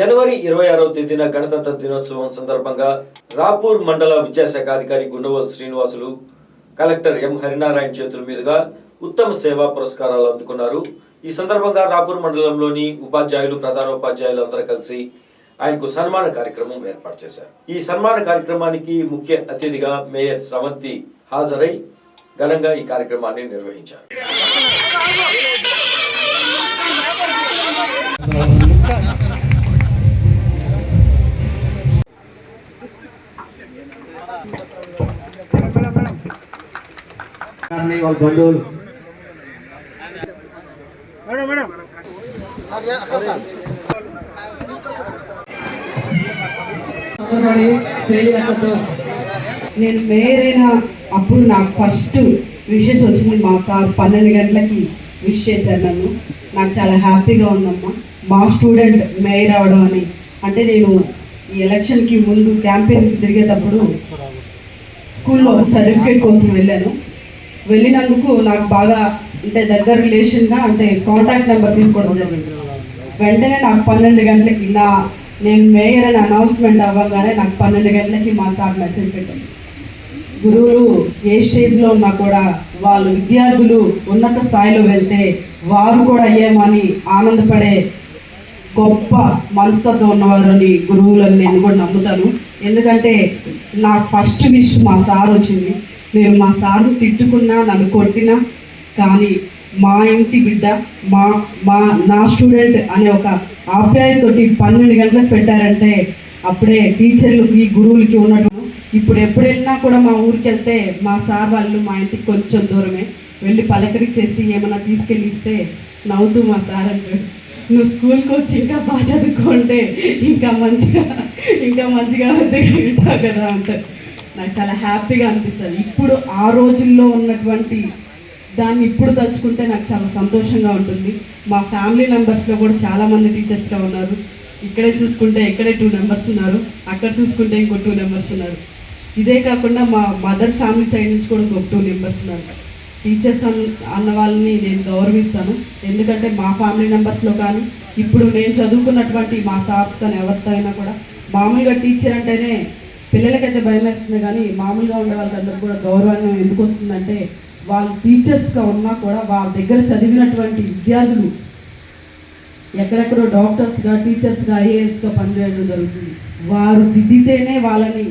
జనవరి ఇరవై ఆరవ తేదీన గణతంత్ర దినోత్సవం సందర్భంగా రాపూర్ మండల విద్యాశాఖ అధికారి గుండవల్ శ్రీనివాసులు కలెక్టర్ ఎం హరినారాయణ చేతుల మీదుగా ఉత్తమ సేవా పురస్కారాలు అందుకున్నారు. ఈ సందర్భంగా రాపూర్ మండలంలోని ఉపాధ్యాయులు ప్రధానోపాధ్యాయులు అందరూ కలిసి ఆయనకు సన్మాన కార్యక్రమం ఏర్పాటు చేశారు. ఈ సన్మాన కార్యక్రమానికి ముఖ్య అతిథిగా మేయర్ స్రవంతి హాజరై ఘనంగా ఈ కార్యక్రమాన్ని నిర్వహించారు. వాళ్ళ బంధువులు నేను మేయర్ అప్పుడు నాకు ఫస్ట్ విషెస్ వచ్చింది మా సార్. పన్నెండు గంటలకి విష్ చేశారు నన్ను. నాకు చాలా హ్యాపీగా ఉందమ్మా. మా స్టూడెంట్ మేయర్ అవడం అని. అంటే నేను ఈ ఎలక్షన్కి ముందు క్యాంపెయిన్కి తిరిగేటప్పుడు స్కూల్లో సర్టిఫికేట్ కోసం వెళ్ళాను. వెళ్ళినందుకు నాకు బాగా అంటే దగ్గర రిలేషన్గా అంటే కాంటాక్ట్ నెంబర్ తీసుకోవడం జరిగింది. వెంటనే నాకు పన్నెండు గంటలకి నా నేను మేయర్ అని అనౌన్స్మెంట్ అవ్వగానే నాకు పన్నెండు గంటలకి మా సార్ మెసేజ్ పెట్టాను గురువులు ఏ స్టేజ్లో ఉన్నా కూడా వాళ్ళు విద్యార్థులు ఉన్నత స్థాయిలో వెళ్తే వారు కూడా అయ్యామని ఆనందపడే గొప్ప మనస్తత్వం ఉన్నవారు అని గురువులని నేను కూడా నమ్ముతాను. ఎందుకంటే నా ఫస్ట్ విష్ మా సార్ వచ్చింది. నేను మా సార్ని తిట్టుకున్నా నన్ను కొట్టినా కానీ మా ఇంటి బిడ్డ మా మా నా స్టూడెంట్ అనే ఒక ఆప్యాయతోటి పన్నెండు గంటలకు పెట్టారంటే అప్పుడే టీచర్లకి గురువులకి ఉన్నట్టు. ఇప్పుడు ఎప్పుడు వెళ్ళినా కూడా మా ఊరికి వెళ్తే మా సార్ వాళ్ళు మా ఇంటికి కొంచెం దూరమే. వెళ్ళి పలకరించేసి ఏమైనా తీసుకెళ్ళి ఇస్తే నవ్వుతూ మా సార్ అంటాడు. నువ్వు స్కూల్కి వచ్చి ఇంకా బాగా చదువుకుంటే ఇంకా మంచిగా ఇంకా మంచిగా ఉంటావు కదా అంటే నాకు చాలా హ్యాపీగా అనిపిస్తుంది. ఇప్పుడు ఆ రోజుల్లో ఉన్నటువంటి దాన్ని ఇప్పుడు తలుచుకుంటే నాకు చాలా సంతోషంగా ఉంటుంది. మా ఫ్యామిలీ మెంబర్స్లో కూడా చాలామంది టీచర్స్గా ఉన్నారు. ఇక్కడే చూసుకుంటే ఇక్కడే టూ మెంబర్స్ ఉన్నారు. అక్కడ చూసుకుంటే ఇంకో టూ మెంబర్స్ ఉన్నారు. ఇదే కాకుండా మా మదర్ ఫ్యామిలీ సైడ్ నుంచి కూడా ఇంకొక టూ మెంబర్స్ ఉన్నారు. టీచర్స్ అన్న అన్న వాళ్ళని నేను గౌరవిస్తాను. ఎందుకంటే మా ఫ్యామిలీ మెంబర్స్లో కానీ ఇప్పుడు నేను చదువుకున్నటువంటి మా సార్స్ కానీ ఎవరితో అయినా కూడా మామూలుగా టీచర్ అంటేనే పిల్లలకైతే భయం వేస్తుంది కానీ మామూలుగా ఉండే వాళ్ళకందరూ కూడా గౌరవం ఎందుకు వస్తుందంటే వాళ్ళు టీచర్స్గా ఉన్నా కూడా వాళ్ళ దగ్గర చదివినటువంటి విద్యార్థులు ఎక్కడెక్కడో డాక్టర్స్గా టీచర్స్గా ఐఏఎస్గా పనిచేయడం జరుగుతుంది. వారు దిద్దితేనే వాళ్ళని